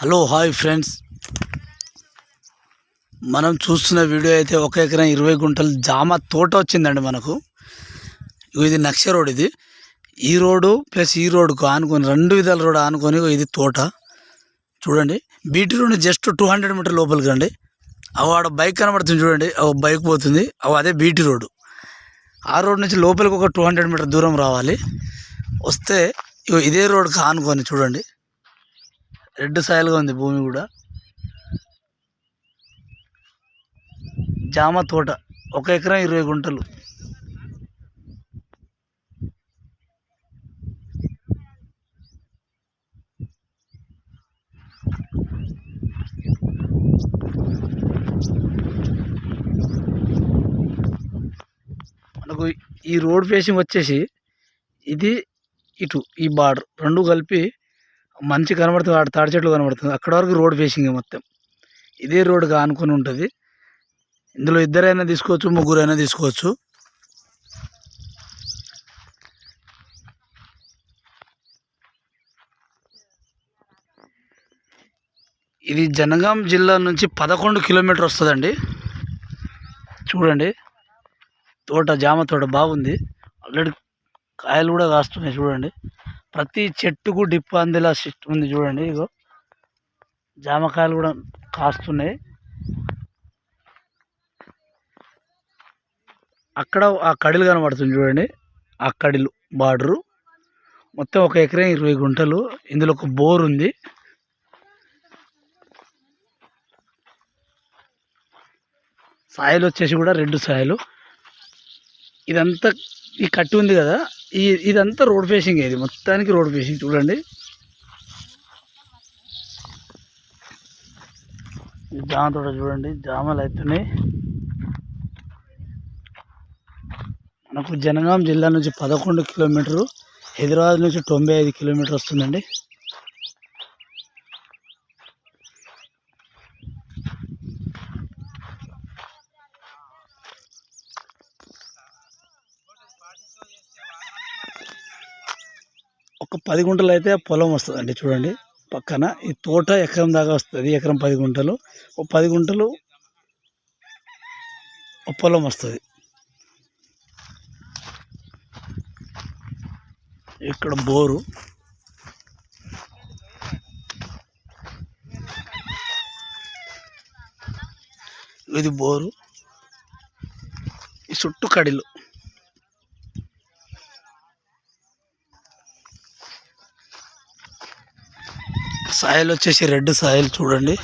Hello hi friends. మనం చూస్తున్న video అయితే ఒక ఎకరం ఇరవై గుంటలు జామ తోట వచ్చిందండి మనకు. ఇది నక్ష రోడ్ ఇది. ఈ రోడ్డు ప్లస్ ఈ రోడ్కు ఆనుకొని రెండు విధాల రోడ్ ఆనుకొని ఇది తోట. చూడండి. BT road just two hundred metre లోపలికి రండి. అవి బైక్ కనబడుతుంది చూడండి. అవి బైక్ పోతుంది. అవి అదే బీటీ రోడ్డు ఆ రోడ్ నుంచి లోపలికి ఒక టూ హండ్రెడ్ మీటర్ దూరం రావాలి. వస్తే ఇగో ఇదే రోడ్కి ఆనుకొని చూడండి. రెడ్ సాయిల్గా ఉంది భూమి కూడా. జామ తోట ఒక ఎకరం ఇరవై గుంటలు. మనకు ఈ రోడ్ ఫేసింగ్ వచ్చేసి ఇది ఇటు ఈ బార్డర్ రెండు కలిపి మంచి కనబడుతుంది ఆడ తాడి చెట్లు కనబడుతుంది. అక్కడ వరకు రోడ్ ఫేసింగ్ మొత్తం. ఇదే రోడ్గా ఆనుకొని ఉంటుంది. ఇందులో ఇద్దరైనా తీసుకోవచ్చు ముగ్గురైనా తీసుకోవచ్చు. ఇది జనగాం జిల్లా నుంచి పదకొండు కిలోమీటర్ వస్తుందండి. చూడండి. తోట జామ తోట బాగుంది. ఆల్రెడీ కాయలు కూడా కాస్తున్నాయి చూడండి. ప్రతి చెట్టుకు డిప్ అందేలా సిస్టమ్ ఉంది చూడండి ఇగో. జామకాయలు కూడా కాస్తున్నాయి. అక్కడ ఆ కడిలు కనబడుతుంది చూడండి ఆ కడిలు బార్డరు. మొత్తం ఒక ఎకరం ఇరవై గుంటలు ఇందులో ఒక బోర్ ఉంది. సాయిలు వచ్చేసి కూడా రెండు సాయిలు. ఇదంతా ఈ కట్టి ఉంది కదా ఈ ఇదంతా రోడ్ ఫేసింగ్ ఇది. మొత్తానికి రోడ్ ఫేసింగ్ చూడండి. జామ తోట చూడండి. జామలు అవుతున్నాయి మనకు జనగాం జిల్లా నుంచి పదకొండు కిలోమీటరు హైదరాబాద్ నుంచి తొంభై ఐదు కిలోమీటర్ వస్తుందండి. ఒక పది గుంటలు అయితే పొలం వస్తుందండి చూడండి పక్కన. ఈ తోట ఎకరం దాకా వస్తుంది ఎకరం పది గుంటలు. ఒక పది గుంటలు పొలం వస్తుంది. ఇక్కడ బోరు. ఇది బోరు. ఈ చుట్టూ కడిలు. సాయిల్ వచ్చేసి రెడ్ సాయిల్ చూడండి.